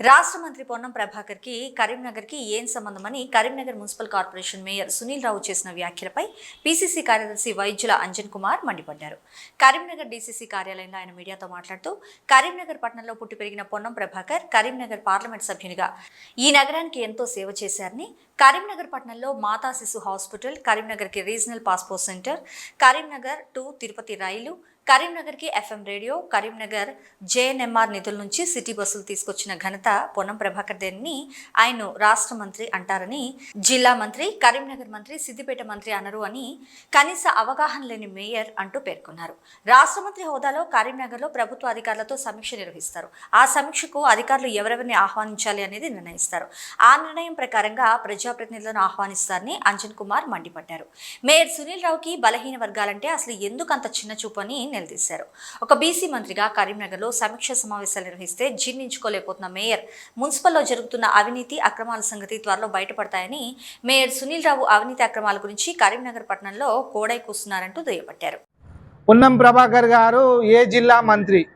రాష్ట్ర మంత్రి పొన్నం ప్రభాకర్కి కరీంనగర్కి ఏం సంబంధమని Karimnagar municipal corporation mayor Sunil Rao చేసిన వ్యాఖ్యలపై పీసీసీ కార్యదర్శి వైద్యుల అంజన్ కుమార్ మండిపడ్డారు. కరీంనగర్ డీసీసీ కార్యాలయంలో ఆయన మీడియాతో మాట్లాడుతూ కరీంనగర్ పట్టణంలో పుట్టి పెరిగిన పొన్నం ప్రభాకర్ కరీంనగర్ పార్లమెంట్ సభ్యునిగా ఈ నగరానికి ఎంతో సేవ చేశారని కరీంనగర్ పట్టణంలో మాతా శిశు hospital కరీంనగర్కి regional passport centre Karimnagar to Tirupati రైలు కరీంనగర్కి ఎఫ్ఎం రేడియో కరీంనగర్ జేఎన్ఎంఆర్ నిధుల నుంచి సిటీ బస్సులు తీసుకొచ్చిన ఘనత పొన్నం ప్రభాకర్ దేని ఆయన రాష్ట్ర మంత్రి అంటారని జిల్లా మంత్రి కరీంనగర్ మంత్రి సిద్దిపేట మంత్రి అనరు అని కనీస అవగాహన లేని మేయర్ అంటూ పేర్కొన్నారు. రాష్ట్ర మంత్రి హోదాలో కరీంనగర్లో ప్రభుత్వ అధికారులతో సమీక్ష నిర్వహిస్తారు. ఆ సమీక్షకు అధికారులు ఎవరెవరిని ఆహ్వానించాలి అనేది నిర్ణయిస్తారు. ఆ నిర్ణయం ప్రకారంగా ప్రజాప్రతినిధులను ఆహ్వానిస్తారని అంజన్ కుమార్ మండిపడ్డారు. మేయర్ సునీల్ రావుకి బలహీన వర్గాలంటే అసలు ఎందుకు అంత చిన్న చూపు అని నిలదీశారు. ఒక బీసీ మంత్రిగా కరీంనగర్లో సమీక్ష సమావేశాలు నిర్వహిస్తే జీర్ణించుకోలేకపోతున్న మేయర్ మున్సిపల్లో జరుగుతున్న అవినీతి అక్రమాల సంగతి త్వరలో బయటపడతాయని మేయర్ సునీల్ రావు అవినీతి అక్రమాల గురించి కరీంనగర్ పట్టణంలో కోడై కూస్తున్నారంటూ దుయ్యబట్టారు. పొన్నం ప్రభాకర్ గారు ఏ జిల్లా మంత్రి?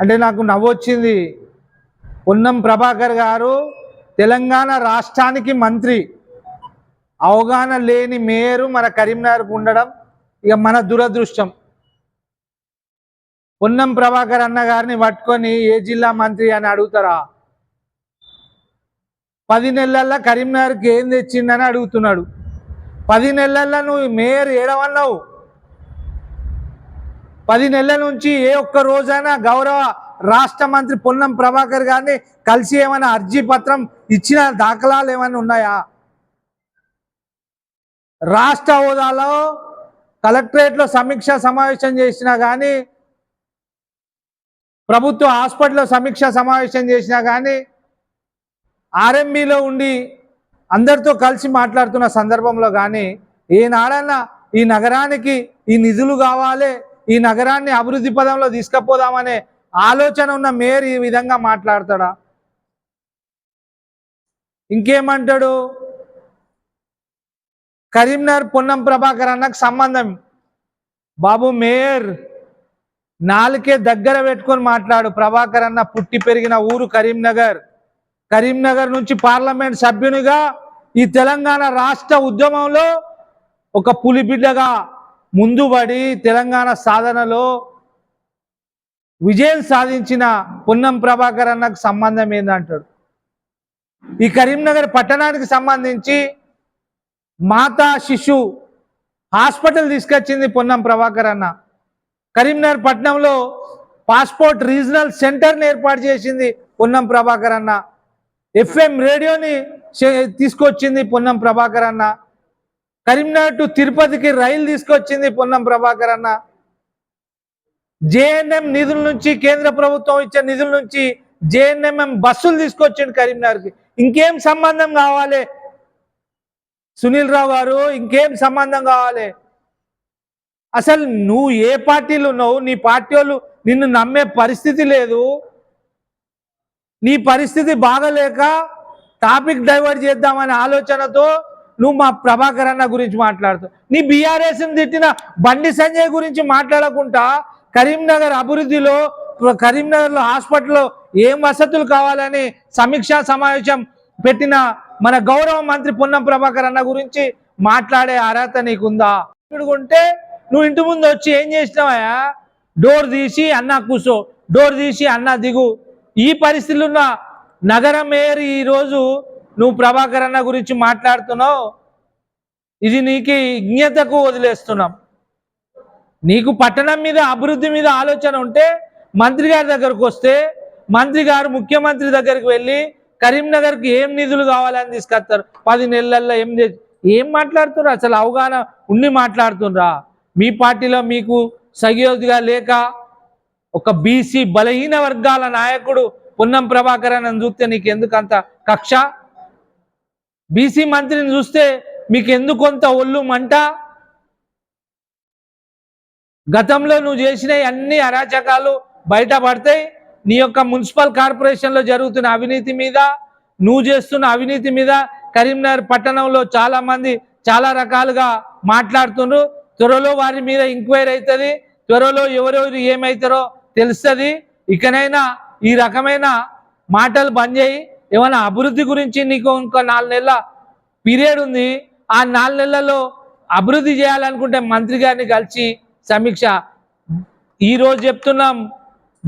అంటే నాకు నవ్వొచ్చింది. పొన్నం ప్రభాకర్ గారు తెలంగాణ రాష్ట్రానికి మంత్రి. అవగాహన లేని మేయరు మన కరీంనగర్కు ఉండడం ఇక మన దురదృష్టం. పొన్నం ప్రభాకర్ అన్న గారిని పట్టుకొని ఏ జిల్లా మంత్రి అని అడుగుతారా? పది నెలల్లో కరీంనగర్కి ఏం తెచ్చిందని అడుగుతున్నాడు. పది నెలల్లో నువ్వు మేయర్ ఏడవన్నావు. పది నెలల నుంచి ఏ ఒక్క రోజైనా గౌరవ రాష్ట్ర మంత్రి పొన్నం ప్రభాకర్ గారిని కలిసి ఏమైనా అర్జీ పత్రం ఇచ్చిన దాఖలాలు ఏమైనా ఉన్నాయా? రాష్ట్ర హోదాలో కలెక్టరేట్లో సమీక్ష సమావేశం చేసినా కానీ ప్రభుత్వ హాస్పిటల్లో సమీక్ష సమావేశం చేసినా కానీ ఆర్ఎంబీలో ఉండి అందరితో కలిసి మాట్లాడుతున్న సందర్భంలో కానీ ఏనాడన్నా ఈ నగరానికి ఈ నిధులు కావాలి ఈ నగరాన్ని అభివృద్ధి పదంలో తీసుకుపోదామనే ఆలోచన ఉన్న మేయర్ ఈ విధంగా మాట్లాడతాడా? ఇంకేమంటాడు? కరీంనగర్ పొన్నం ప్రభాకర్ అన్నకు సంబంధం. బాబు మేయర్ నాలుకే దగ్గర పెట్టుకొని మాట్లాడు. ప్రభాకర్ అన్న పుట్టి పెరిగిన ఊరు కరీంనగర్. కరీంనగర్ నుంచి పార్లమెంట్ సభ్యునిగా ఈ తెలంగాణ రాష్ట్ర ఉద్యమంలో ఒక పులిబిడ్డగా ముందుబడి తెలంగాణ సాధనలో విజయం సాధించిన పొన్నం ప్రభాకర్ అన్నకు సంబంధం ఏందంటాడు? ఈ కరీంనగర్ పట్టణానికి సంబంధించి మాతా శిశు హాస్పిటల్ తీసుకొచ్చింది పొన్నం ప్రభాకర్ అన్న. కరీంనగర్ పట్టణంలో పాస్పోర్ట్ రీజనల్ సెంటర్ని ఏర్పాటు చేసింది పొన్నం ప్రభాకర్ అన్న. ఎఫ్ఎం రేడియోని తీసుకొచ్చింది పొన్నం ప్రభాకర్ అన్న. కరీంనగర్ టు తిరుపతికి రైలు తీసుకొచ్చింది పొన్నం ప్రభాకర్ అన్న. జేఎన్ఎం నిధుల నుంచి కేంద్ర ప్రభుత్వం ఇచ్చే నిధుల నుంచి జేఎన్ఎంఎం బస్సులు తీసుకొచ్చిండు కరీంనగర్కి. ఇంకేం సంబంధం కావాలి? సునీల్ రావు గారు ఇంకేం సంబంధం కావాలి? అసలు నువ్వు ఏ పార్టీలు ఉన్నావు? నీ పార్టీ వాళ్ళు నిన్ను నమ్మే పరిస్థితి లేదు. నీ పరిస్థితి బాగలేక టాపిక్ డైవర్ట్ చేద్దామనే ఆలోచనతో నువ్వు మా ప్రభాకర్ అన్న గురించి మాట్లాడుతావు నీ బీఆర్ఎస్ని తిట్టిన బండి సంజయ్ గురించి మాట్లాడకుండా కరీంనగర్ అభివృద్ధిలో కరీంనగర్లో హాస్పిటల్లో ఏం వసతులు కావాలని సమీక్షా సమావేశం పెట్టిన మన గౌరవ మంత్రి పొన్నం ప్రభాకర్ అన్న గురించి మాట్లాడే అర్హత నీకుందా? ఉంటే నువ్వు ఇంటి ముందు వచ్చి ఏం చేసినావయ్యా? డోర్ తీసి అన్న కూసో డోర్ తీసి అన్న దిగు. ఈ పరిస్థితులు ఉన్న నగర మేయర్ ఈరోజు నువ్వు ప్రభాకర్ అన్న గురించి మాట్లాడుతున్నావు. ఇది నీకు ఇజ్ఞతకు వదిలేస్తున్నాం. నీకు పట్టణం మీద అభివృద్ధి మీద ఆలోచన ఉంటే మంత్రి గారి దగ్గరకు వస్తే మంత్రి గారు ముఖ్యమంత్రి దగ్గరికి వెళ్ళి కరీంనగర్కి ఏం నిధులు కావాలని తీసుకొస్తారు? పది నెలల్లో ఏం ఏం మాట్లాడుతున్నారు? అసలు అవగాహన ఉండి మాట్లాడుతుండ్రా మీ పార్టీలో మీకు సహయోగిగా లేక ఒక బీసీ బలహీన వర్గాల నాయకుడు పొన్నం ప్రభాకర్ అని చూస్తే నీకు ఎందుకు అంత కక్ష? బీసీ మంత్రిని చూస్తే మీకు ఎందుకు కొంత ఒళ్ళు మంట? గతంలో నువ్వు చేసిన అన్ని అరాచకాలు బయటపడతాయి. నీ యొక్క మున్సిపల్ కార్పొరేషన్లో జరుగుతున్న అవినీతి మీద నువ్వు చేస్తున్న అవినీతి మీద కరీంనగర్ పట్టణంలో చాలా మంది చాలా రకాలుగా మాట్లాడుతుండ్రు. త్వరలో వారి మీద ఎంక్వైరీ అవుతుంది త్వరలో ఎవరెవరు ఏమవుతారో తెలుస్తుంది. ఇకనైనా ఈ రకమైన మాటలు బంద్ చేయి. ఏమైనా అభివృద్ధి గురించి నీకు ఇంకో నాలుగు నెలల పీరియడ్ ఉంది. ఆ నాలుగు నెలల్లో అభివృద్ధి చేయాలనుకుంటే మంత్రి గారిని కలిసి సమీక్ష. ఈరోజు చెప్తున్నాం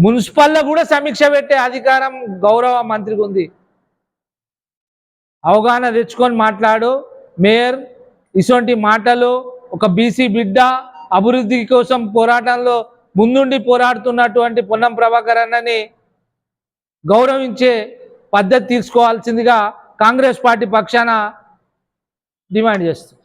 మున్సిపల్లో కూడా సమీక్ష పెట్టే అధికారం గౌరవ మంత్రికి ఉంది. అవగాహన తెచ్చుకొని మాట్లాడు. మేయర్ ఇటువంటి మాటలు ఒక బీసీ బిడ్డ అభివృద్ధి కోసం పోరాటంలో ముందుండి పోరాడుతున్నటువంటి పొన్నం ప్రభాకర్ అన్నని గౌరవించే పద్ధతి తీసుకోవాల్సిందిగా కాంగ్రెస్ పార్టీ పక్షాన డిమాండ్ చేస్తుంది.